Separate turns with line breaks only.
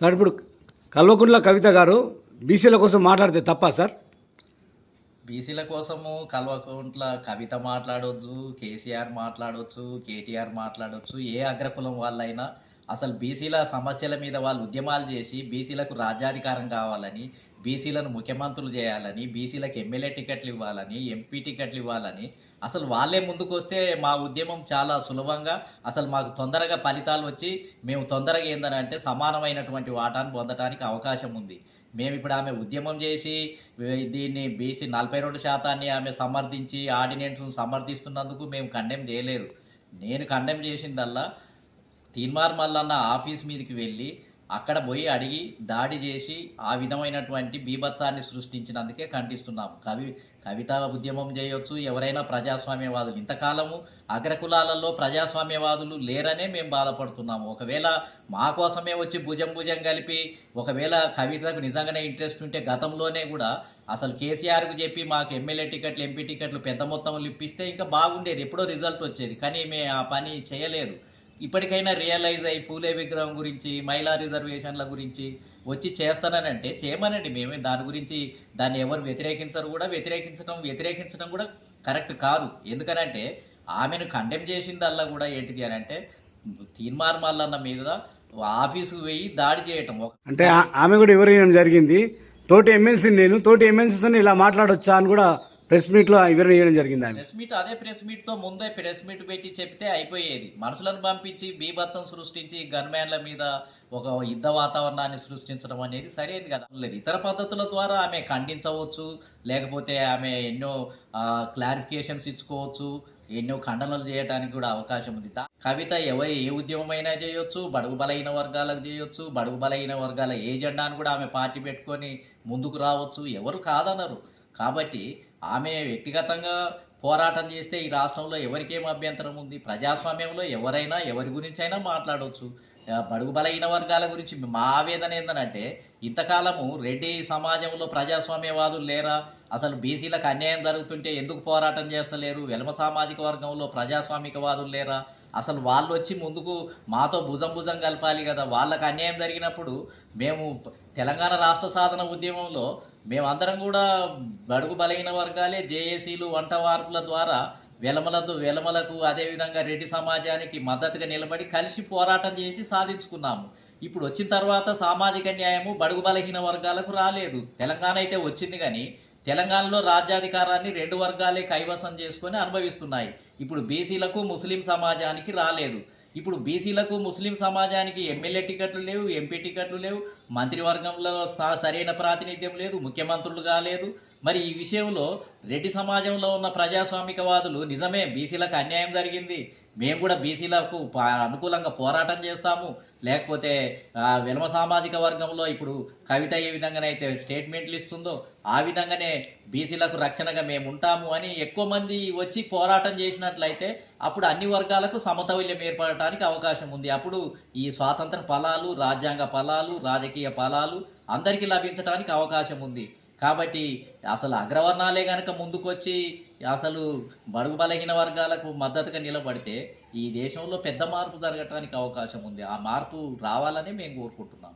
Sir ఇప్పుడు కల్వకుంట్ల కవిత గారు బీసీల కోసం మాట్లాడితే తప్ప సార్?
బీసీల కోసము కల్వకుంట్ల కవిత మాట్లాడవచ్చు కేసీఆర్ మాట్లాడవచ్చు కేటీఆర్ మాట్లాడవచ్చు ఏ అగ్రకులం వాళ్ళైనా అసలు బీసీల సమస్యల మీద వాళ్ళు ఉద్యమాలు చేసి బీసీలకు రాజ్యాధికారం కావాలని బీసీలను ముఖ్యమంత్రులు చేయాలని బీసీలకు ఎమ్మెల్యే టికెట్లు ఇవ్వాలని ఎంపీ టికెట్లు ఇవ్వాలని అసలు వాళ్ళే ముందుకు వస్తే మా ఉద్యమం చాలా సులభంగా అసలు మాకు తొందరగా ఫలితాలు వచ్చి మేము తొందరగా ఏందని అంటే సమానమైనటువంటి వాటాను పొందడానికి అవకాశం ఉంది. మేము ఇప్పుడు ఆమె ఉద్యమం చేసి దీన్ని బీసీ నలభై రెండు శాతాన్ని ఆమె సమర్థించి ఆర్డినెన్స్ను సమర్థిస్తున్నందుకు మేము కండెమ్ చేయలేదు. నేను కండెమ్ చేసిందల్లా తీన్మార్ మల్లన్న ఆఫీస్ మీదకి వెళ్ళి అక్కడ పోయి అడిగి దాడి చేసి ఆ విధమైనటువంటి బీభత్సాన్ని సృష్టించినందుకే ఖండిస్తున్నాము. కవి కవిత ఉద్యమం చేయొచ్చు ఎవరైనా ప్రజాస్వామ్యవాదులు. ఇంతకాలము అగ్రకులాలలో ప్రజాస్వామ్యవాదులు లేరనే మేము బాధపడుతున్నాము. ఒకవేళ మా కోసమే వచ్చి భుజం భుజం కలిపి ఒకవేళ కవితకు నిజంగానే ఇంట్రెస్ట్ ఉంటే గతంలోనే కూడా అసలు కేసీఆర్కు చెప్పి మాకు ఎమ్మెల్యే టికెట్లు ఎంపీ టికెట్లు పెద్ద మొత్తంలో ఇప్పిస్తే ఇంకా బాగుండేది. ఎప్పుడో రిజల్ట్ వచ్చేది. కానీ మేము ఆ పని చేయలేదు. ఇప్పటికైనా రియలైజ్ అయ్యి పూలే విగ్రహం గురించి మహిళా రిజర్వేషన్ల గురించి వచ్చి చేస్తానంటే చేయమనండి మేమే. దాని గురించి దాన్ని ఎవరు వ్యతిరేకించరు కూడా. వ్యతిరేకించడం వ్యతిరేకించడం కూడా కరెక్ట్ కాదు. ఎందుకనంటే ఆమెను కండెమ్ చేసిందల్లా కూడా ఏంటిది అని అంటే తీన్మార్ మల్లన్న మీద ఆఫీసుకు పోయి దాడి చేయటం.
అంటే ఆమె కూడా వివరించడం జరిగింది? తోటి ఎమ్మెల్సీ నేను తోటి ఎమ్మెల్సీతో ఇలా మాట్లాడొచ్చా అని కూడా ప్రెస్ మీట్లో వివరణ చేయడం జరిగింది ఆయన.
ప్రెస్ మీట్ అదే ప్రెస్ మీట్తో ముందే ప్రెస్ మీట్ పెట్టి చెప్తే అయిపోయేది. మనుషులను పంపించి బీభత్సం సృష్టించి గన్మ్యాన్ల మీద ఒక యుద్ధ వాతావరణాన్ని సృష్టించడం అనేది సరైనది కదా. లేదు ఇతర పద్ధతుల ద్వారా ఆమె ఖండించవచ్చు లేకపోతే ఆమె ఎన్నో క్లారిఫికేషన్స్ ఇచ్చుకోవచ్చు ఎన్నో ఖండనలు చేయడానికి కూడా అవకాశం ఉంది. కవిత ఎవరి ఏ ఉద్యమమైనా చేయొచ్చు బడుగు బలహీన వర్గాలకు చేయొచ్చు బడుగు బలహీన వర్గాల ఏ జెండాను కూడా ఆమె పార్టీ పెట్టుకొని ముందుకు రావచ్చు ఎవరు కాదనరు. కాబట్టి ఆమె వ్యక్తిగతంగా పోరాటం చేస్తే ఈ రాష్ట్రంలో ఎవరికేం అభ్యంతరం ఉంది? ప్రజాస్వామ్యంలో ఎవరైనా ఎవరి గురించి అయినా మాట్లాడవచ్చు బడుగు బలహీన వర్గాల గురించి మా ఆవేదన ఏంటంటే ఇంతకాలము రెడ్డి సమాజంలో ప్రజాస్వామ్యవాదులు లేరా? అసలు బీసీలకు అన్యాయం జరుగుతుంటే ఎందుకు పోరాటం చేస్తలేరు? వెలమ సామాజిక వర్గంలో ప్రజాస్వామికవాదులు లేరా? అసలు వాళ్ళు వచ్చి ముందుకు మాతో భుజం భుజం కలపాలి కదా. వాళ్ళకు అన్యాయం జరిగినప్పుడు మేము తెలంగాణ రాష్ట్ర సాధన ఉద్యమంలో మేమందరం కూడా బడుగు బలహీన వర్గాలే జేఏసీలు వంట వార్పుల ద్వారా వెలమలతో వెలమలకు అదేవిధంగా రెడ్డి సమాజానికి మద్దతుగా నిలబడి కలిసి పోరాటం చేసి సాధించుకున్నాము. ఇప్పుడు వచ్చిన తర్వాత సామాజిక న్యాయము బడుగు బలహీన వర్గాలకు రాలేదు. తెలంగాణ అయితే వచ్చింది కానీ తెలంగాణలో రాజ్యాధికారాన్ని రెండు వర్గాలే కైవసం చేసుకొని అనుభవిస్తున్నాయి. ఇప్పుడు బీసీలకు ముస్లిం సమాజానికి రాలేదు. ఇప్పుడు బీసీలకు ముస్లిం సమాజానికి ఎమ్మెల్యే టికెట్లు లేవు ఎంపీ టికెట్లు లేవు మంత్రివర్గంలో సరైన ప్రాతినిధ్యం లేదు ముఖ్యమంత్రులు కాలేదు. మరి ఈ విషయంలో రెడ్డి సమాజంలో ఉన్న ప్రజాస్వామికవాదులు నిజమే బీసీలకు అన్యాయం జరిగింది. మేము కూడా బీసీలకు అనుకూలంగా పోరాటం చేస్తాము. లేకపోతే విలమ సామాజిక వర్గంలో ఇప్పుడు కవిత ఏ విధంగానైతే స్టేట్మెంట్లు ఇస్తుందో ఆ విధంగానే బీసీలకు రక్షణగా మేము ఉంటాము అని ఎక్కువ మంది వచ్చి పోరాటం చేసినట్లయితే అప్పుడు అన్ని వర్గాలకు సమతౌల్యం ఏర్పడటానికి అవకాశం ఉంది. అప్పుడు ఈ స్వాతంత్ర ఫలాలు రాజ్యాంగ ఫలాలు రాజకీయ ఫలాలు అందరికీ లభించడానికి అవకాశం ఉంది. కాబట్టి అసలు అగ్రవర్ణాలే కనుక ముందుకొచ్చి అసలు బడుగు బలహీన వర్గాలకు మద్దతుగా నిలబడితే ఈ దేశంలో పెద్ద మార్పు జరగటానికి అవకాశం ఉంది. ఆ మార్పు రావాలని మేము కోరుకుంటున్నాం